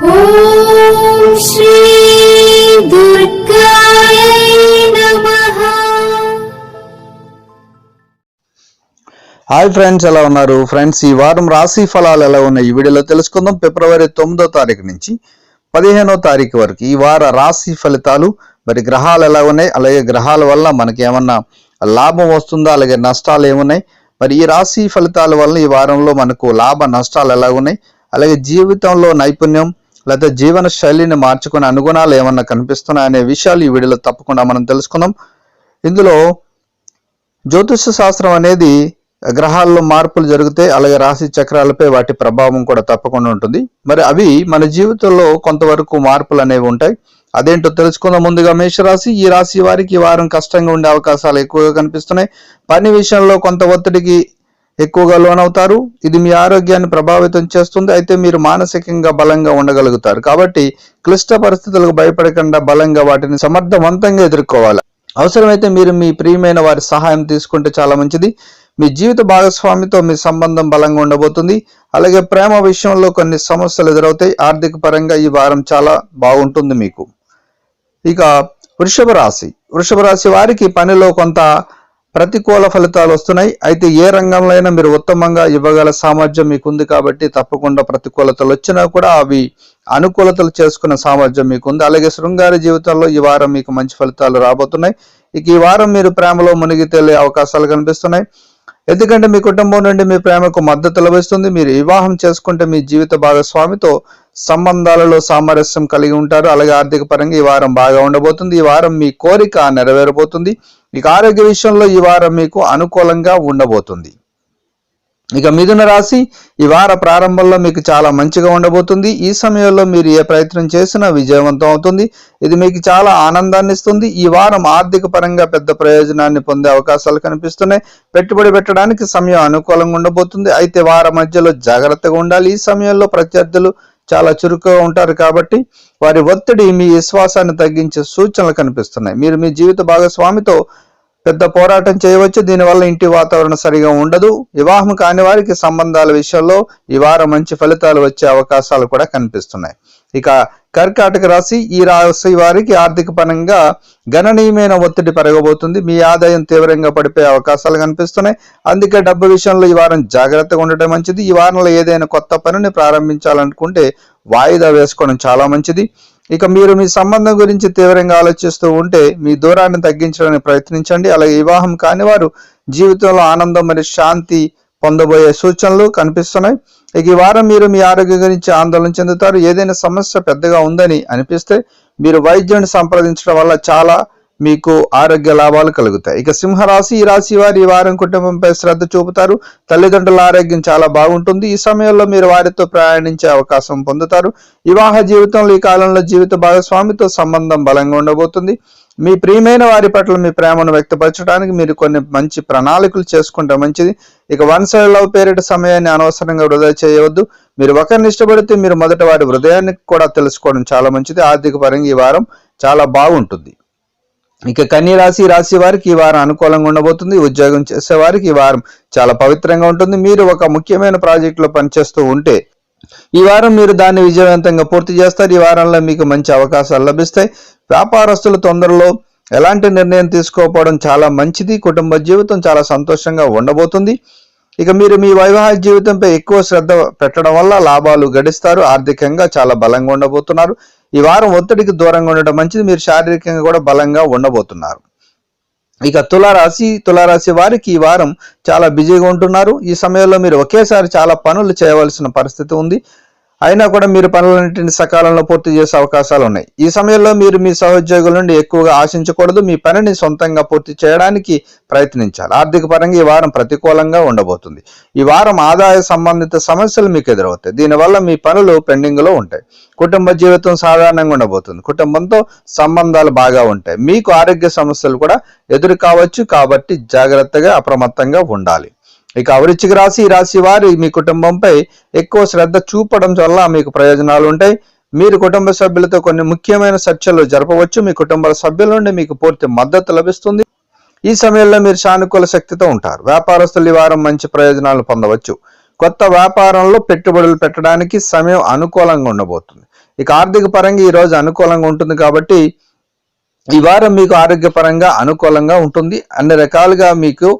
Hi friends ఎలా ఉన్నారు? Friends ఈ వారం రాశి ఫలాలు ఎలా ఉన్నాయి? ఈ వీడియోలో తెలుసుకుందాం. ఫిబ్రవరి తొమ్మిదో తారీఖు నుంచి పదిహేనో తారీఖు వరకు ఈ వార రాశి ఫలితాలు మరి గ్రహాలు ఎలా ఉన్నాయి? అలాగే గ్రహాల వల్ల మనకి ఏమన్నా లాభం వస్తుందా? అలాగే నష్టాలు ఏమున్నాయి? మరి ఈ రాశి ఫలితాల వల్ల ఈ వారంలో మనకు లాభ నష్టాలు ఎలా ఉన్నాయి? అలాగే జీవితంలో నైపుణ్యం లేదా జీవన శైలిని మార్చుకునే అనుగుణాలు ఏమన్నా కనిపిస్తున్నాయి అనే విషయాలు ఈ వీడియోలో తప్పకుండా మనం తెలుసుకుందాం. ఇందులో జ్యోతిష శాస్త్రం అనేది గ్రహాల్లో మార్పులు జరిగితే అలాగే రాశి చక్రాలపై వాటి ప్రభావం కూడా తప్పకుండా ఉంటుంది. మరి అవి మన జీవితంలో కొంతవరకు మార్పులు అనేవి ఉంటాయి. అదేంటో తెలుసుకుందాం ముందుగా. మేషరాశి ఈ రాశి వారికి ఈ వారం కష్టంగా ఉండే అవకాశాలు ఎక్కువగా కనిపిస్తున్నాయి. పని విషయంలో కొంత ఒత్తిడికి ఎక్కువగా లోనవుతారు. ఇది మీ ఆరోగ్యాన్ని ప్రభావితం చేస్తుంది. అయితే మీరు మానసికంగా బలంగా ఉండగలుగుతారు. కాబట్టి క్లిష్ట పరిస్థితులకు భయపడకుండా బలంగా వాటిని సమర్థవంతంగా ఎదుర్కోవాలి. అవసరమైతే మీరు మీ ప్రియమైన వారి సహాయం తీసుకుంటే చాలా మంచిది. మీ జీవిత భాగస్వామితో మీ సంబంధం బలంగా ఉండబోతుంది. అలాగే ప్రేమ విషయంలో కొన్ని సమస్యలు ఎదురవుతాయి. ఆర్థిక పరంగా ఈ వారం చాలా బాగుంటుంది మీకు. ఇక వృషభ రాశి. వృషభ రాశి వారికి పనిలో కొంత ప్రతికూల ఫలితాలు వస్తున్నాయి. అయితే ఏ రంగంలో అయినా మీరు ఉత్తమంగా ఇవ్వగల సామర్థ్యం మీకుంది కాబట్టి తప్పకుండా ప్రతికూలతలు వచ్చినా కూడా అవి అనుకూలతలు చేసుకున్న సామర్థ్యం మీకుంది. అలాగే శృంగార జీవితంలో ఈ వారం మీకు మంచి ఫలితాలు రాబోతున్నాయి. ఇక ఈ వారం మీరు ప్రేమలో మునిగి తేలే అవకాశాలు కనిపిస్తున్నాయి. ఎందుకంటే మీ కుటుంబం నుండి మీ ప్రేమకు మద్దతు లభిస్తుంది. మీరు వివాహం చేసుకుంటే మీ జీవిత భాగస్వామితో సంబంధాలలో సామరస్యం కలిగి ఉంటారు. అలాగే ఆర్థిక పరంగా ఈ వారం బాగా ఉండబోతుంది. ఈ వారం మీ కోరిక నెరవేరబోతుంది. మీకు ఆరోగ్య విషయంలో ఈ వారం మీకు అనుకూలంగా ఉండబోతుంది. ఇక మిథున రాశి ఈ వార ప్రారంభంలో మీకు చాలా మంచిగా ఉండబోతుంది. ఈ సమయంలో మీరు ఏ ప్రయత్నం చేసినా విజయవంతం అవుతుంది. ఇది మీకు చాలా ఆనందాన్ని ఇస్తుంది. ఈ వారం ఆర్థిక పరంగా పెద్ద ప్రయోజనాన్ని పొందే అవకాశాలు కనిపిస్తున్నాయి. పెట్టుబడి పెట్టడానికి సమయం అనుకూలంగా ఉండబోతుంది. అయితే వార మధ్యలో జాగ్రత్తగా ఉండాలి. ఈ సమయంలో ప్రత్యర్థులు చాలా చురుకుగా ఉంటారు కాబట్టి వారి ఒత్తిడి మీ విశ్వాసాన్ని తగ్గించే సూచనలు కనిపిస్తున్నాయి. మీరు మీ జీవిత భాగస్వామితో పెద్ద పోరాటం చేయవచ్చు. దీనివల్ల ఇంటి వాతావరణం సరిగా ఉండదు. వివాహం కాని వారికి సంబంధాల విషయంలో ఈ వారం మంచి ఫలితాలు వచ్చే అవకాశాలు కూడా కనిపిస్తున్నాయి. ఇక కర్కాటక రాశి ఈ రాశి వారికి ఆర్థిక పరంగా గణనీయమైన ఒత్తిడి పెరగబోతుంది. మీ ఆదాయం తీవ్రంగా పడిపోయే అవకాశాలు కనిపిస్తున్నాయి. అందుకే డబ్బు విషయంలో ఈ వారం జాగ్రత్తగా ఉండటం మంచిది. ఈ వారంలో ఏదైనా కొత్త పనిని ప్రారంభించాలనుకుంటే వాయిదా వేసుకోవడం చాలా మంచిది. ఇక మీరు మీ సంబంధం గురించి తీవ్రంగా ఆలోచిస్తూ ఉంటే మీ దూరాన్ని తగ్గించడానికి ప్రయత్నించండి. అలాగే వివాహం కాని వారు జీవితంలో ఆనందం మరియు శాంతి పొందబోయే సూచనలు కనిపిస్తున్నాయి. ఇక ఈ వారం మీరు మీ ఆరోగ్యం గురించి ఆందోళన చెందుతారు. ఏదైనా సమస్య పెద్దగా ఉందని అనిపిస్తే మీరు వైద్యుని సంప్రదించడం వల్ల చాలా మీకు ఆరోగ్య లాభాలు కలుగుతాయి. ఇక సింహరాశి ఈ రాశి వారు ఈ వారం కుటుంబంపై శ్రద్ధ చూపుతారు. తల్లిదండ్రుల ఆరోగ్యం చాలా బాగుంటుంది. ఈ సమయంలో మీరు వారితో ప్రయాణించే అవకాశం పొందుతారు. వివాహ జీవితంలో ఈ కాలంలో జీవిత భాగస్వామితో సంబంధం బలంగా ఉండబోతుంది. మీ ప్రియమైన వారి పట్ల మీ ప్రేమను వ్యక్తపరచడానికి మీరు కొన్ని మంచి ప్రణాళికలు చేసుకుంటే మంచిది. ఇక వన్ సైడ్ లవ్ పేరిట సమయాన్ని అనవసరంగా వృధా చేయవద్దు. మీరు ఒకరిని ఇష్టపడితే మీరు మొదట వారి హృదయాన్ని కూడా తెలుసుకోవడం చాలా మంచిది. ఆర్థిక పరంగా ఈ వారం చాలా బాగుంటుంది. ఇక కన్య రాశి రాశి వారికి ఈ వారం అనుకూలంగా ఉండబోతుంది. ఉద్యోగం చేసే వారికి ఈ వారం చాలా పవిత్రంగా ఉంటుంది. మీరు ఒక ముఖ్యమైన ప్రాజెక్టులో పనిచేస్తూ ఉంటే ఈ వారం మీరు దాన్ని విజయవంతంగా పూర్తి చేస్తారు. ఈ వారంలో మీకు మంచి అవకాశాలు లభిస్తాయి. వ్యాపారస్తులు తొందరలో ఎలాంటి నిర్ణయం తీసుకోకపోవడం చాలా మంచిది. కుటుంబ జీవితం చాలా సంతోషంగా ఉండబోతుంది. ఇక మీరు మీ వైవాహిక జీవితంపై ఎక్కువ శ్రద్ధ పెట్టడం వల్ల లాభాలు గడిస్తారు. ఆర్థికంగా చాలా బలంగా ఉండబోతున్నారు. ఈ వారం ఒత్తిడికి దూరంగా ఉండటం మంచిది. మీరు శారీరకంగా కూడా బలంగా ఉండబోతున్నారు. ఇక తులారాశి తులారాశి వారికి ఈ వారం చాలా బిజీగా ఉంటున్నారు. ఈ సమయంలో మీరు ఒకేసారి చాలా పనులు చేయవలసిన పరిస్థితి ఉంది. అయినా కూడా మీరు పనులన్నింటిని సకాలంలో పూర్తి చేసే అవకాశాలు ఉన్నాయి. ఈ సమయంలో మీరు మీ సహోద్యోగుల నుండి ఎక్కువగా ఆశించకూడదు. మీ పనిని సొంతంగా పూర్తి చేయడానికి ప్రయత్నించాలి. ఆర్థిక పరంగా ఈ వారం ప్రతికూలంగా ఉండబోతుంది. ఈ వారం ఆదాయ సంబంధిత సమస్యలు మీకు ఎదురవుతాయి. దీనివల్ల మీ పనులు పెండింగ్లో ఉంటాయి. కుటుంబ జీవితం సాధారణంగా ఉండబోతుంది. కుటుంబంతో సంబంధాలు బాగా ఉంటాయి. మీకు ఆరోగ్య సమస్యలు కూడా ఎదురు కావచ్చు. కాబట్టి జాగ్రత్తగా అప్రమత్తంగా ఉండాలి. ఇక అవృచ్చిక రాశి ఈ రాశి వారి మీ కుటుంబంపై ఎక్కువ శ్రద్ధ చూపడం వల్ల మీకు ప్రయోజనాలు ఉంటాయి. మీరు కుటుంబ సభ్యులతో కొన్ని ముఖ్యమైన చర్చలు జరపవచ్చు. మీ కుటుంబ సభ్యుల నుండి మీకు పూర్తి మద్దతు లభిస్తుంది. ఈ సమయంలో మీరు సానుకూల శక్తితో ఉంటారు. వ్యాపారస్తులు ఈ వారం మంచి ప్రయోజనాలు పొందవచ్చు. కొత్త వ్యాపారంలో పెట్టుబడులు పెట్టడానికి సమయం అనుకూలంగా ఉండబోతుంది. ఇక ఆర్థిక పరంగా ఈరోజు అనుకూలంగా ఉంటుంది కాబట్టి ఈ వారం మీకు ఆరోగ్యపరంగా అనుకూలంగా ఉంటుంది. అన్ని రకాలుగా మీకు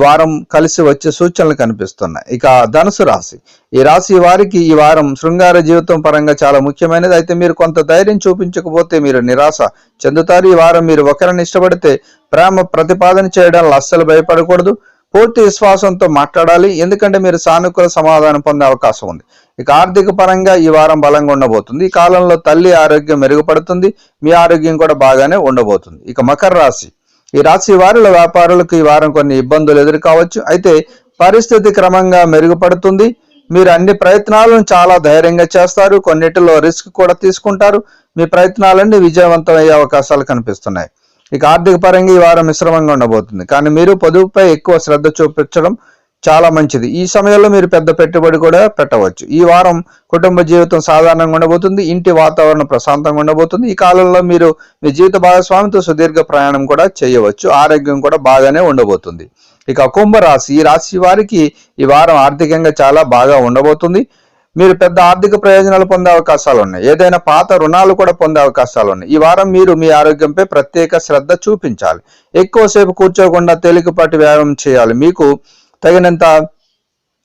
వారం కలిసి వచ్చే సూచనలు కనిపిస్తున్నాయి. ఇక ధనుసు రాశి. ఈ రాశి వారికి ఈ వారం శృంగార జీవితం పరంగా చాలా ముఖ్యమైనది. అయితే మీరు కొంత ధైర్యం చూపించకపోతే మీరు నిరాశ చెందుతారు. ఈ వారం మీరు ఒకరిని ఇష్టపడితే ప్రేమ ప్రతిపాదన చేయడానికి అస్సలు భయపడకూడదు. పూర్తి విశ్వాసంతో మాట్లాడాలి. ఎందుకంటే మీరు సానుకూల సమాధానం పొందే అవకాశం ఉంది. ఇక ఆర్థిక పరంగా ఈ వారం బలంగా ఉండబోతుంది. ఈ కాలంలో తల్లి ఆరోగ్యం మెరుగుపడుతుంది. మీ ఆరోగ్యం కూడా బాగానే ఉండబోతుంది. ఇక మకర రాశి. ఈ రాశి వారిలో వ్యాపారులకు ఈ వారం కొన్ని ఇబ్బందులు ఎదుర్కోవచ్చు. అయితే పరిస్థితి క్రమంగా మెరుగుపడుతుంది. మీరు అన్ని ప్రయత్నాలను చాలా ధైర్యంగా చేస్తారు. కొన్నిటిలో రిస్క్ కూడా తీసుకుంటారు. మీ ప్రయత్నాలన్నీ విజయవంతం అయ్యే అవకాశాలు కనిపిస్తున్నాయి. ఇక ఆర్థిక పరంగా ఈ వారం మిశ్రమంగా ఉండబోతుంది. కానీ మీరు పొదుపుపై ఎక్కువ శ్రద్ధ చూపించడం చాలా మంచిది. ఈ సమయంలో మీరు పెద్ద పెట్టుబడి కూడా పెట్టవచ్చు. ఈ వారం కుటుంబ జీవితం సాధారణంగా ఉండబోతుంది ఇంటి వాతావరణం ప్రశాంతంగా ఉండబోతుంది. ఈ కాలంలో మీరు మీ జీవిత భాగస్వామితో సుదీర్ఘ ప్రయాణం కూడా చేయవచ్చు. ఆరోగ్యం కూడా బాగానే ఉండబోతుంది. ఇక కుంభరాశి ఈ రాశి వారికి ఈ వారం ఆర్థికంగా చాలా బాగా ఉండబోతుంది. మీరు పెద్ద ఆర్థిక ప్రయోజనాలు పొందే అవకాశాలు ఉన్నాయి. ఏదైనా పాత రుణాలు కూడా పొందే అవకాశాలు ఉన్నాయి. ఈ వారం మీరు మీ ఆరోగ్యంపై ప్రత్యేక శ్రద్ధ చూపించాలి. ఎక్కువసేపు కూర్చోకుండా తేలికపాటి వ్యాయామం చేయాలి. మీకు తగినంత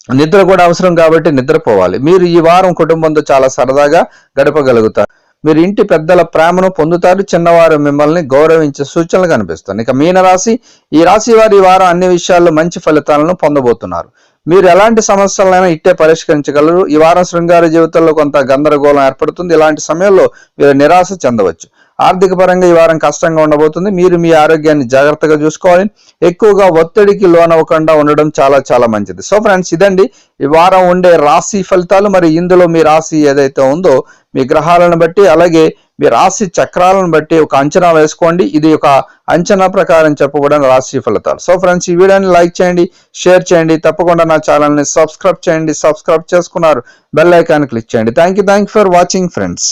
నిద్ర కూడా అవసరం కాబట్టి నిద్రపోవాలి. మీరు ఈ వారం కుటుంబంతో చాలా సరదాగా గడపగలుగుతారు. మీరు ఇంటి పెద్దల ప్రేమను పొందుతారు. చిన్నవారు మిమ్మల్ని గౌరవించే సూచనలు కనిపిస్తాయి. ఇక మీనరాశి ఈ రాశి వారి వారం అన్ని విషయాల్లో మంచి ఫలితాలను పొందబోతున్నారు. మీరు ఎలాంటి సమస్యలైనా ఇట్టే పరిష్కరించగలరు. ఈ వారం శృంగార జీవితంలో కొంత గందరగోళం ఏర్పడుతుంది. ఇలాంటి సమయంలో మీరు నిరాశ చెందవచ్చు. ఆర్థిక పరంగా ఈ వారం కష్టంగా ఉండబోతుంది. మీరు మీ ఆరోగ్యాన్ని జాగ్రత్తగా చూసుకోవాలి. ఎక్కువగా ఒత్తిడికి లోనవ్వకుండా ఉండడం చాలా చాలా మంచిది. సో ఫ్రెండ్స్ ఇదండి. ఈ వారం ఉండే రాశి ఫలితాలు. మరి ఇందులో మీ రాశి ఏదైతే ఉందో మీ గ్రహాలను బట్టి అలాగే మీ రాశి చక్రాలను బట్టి ఒక అంచనా వేసుకోండి. ఇది ఒక అంచనా ప్రకారం చెప్పబడిన రాశి ఫలితాలు. సో ఫ్రెండ్స్ ఈ వీడియోని లైక్ చేయండి షేర్ చేయండి. తప్పకుండా నా ఛానల్ని సబ్స్క్రైబ్ చేయండి. సబ్స్క్రైబ్ చేసుకున్నారు బెల్ ఐకాన్ క్లిక్ చేయండి. Thank you thank you for watching friends.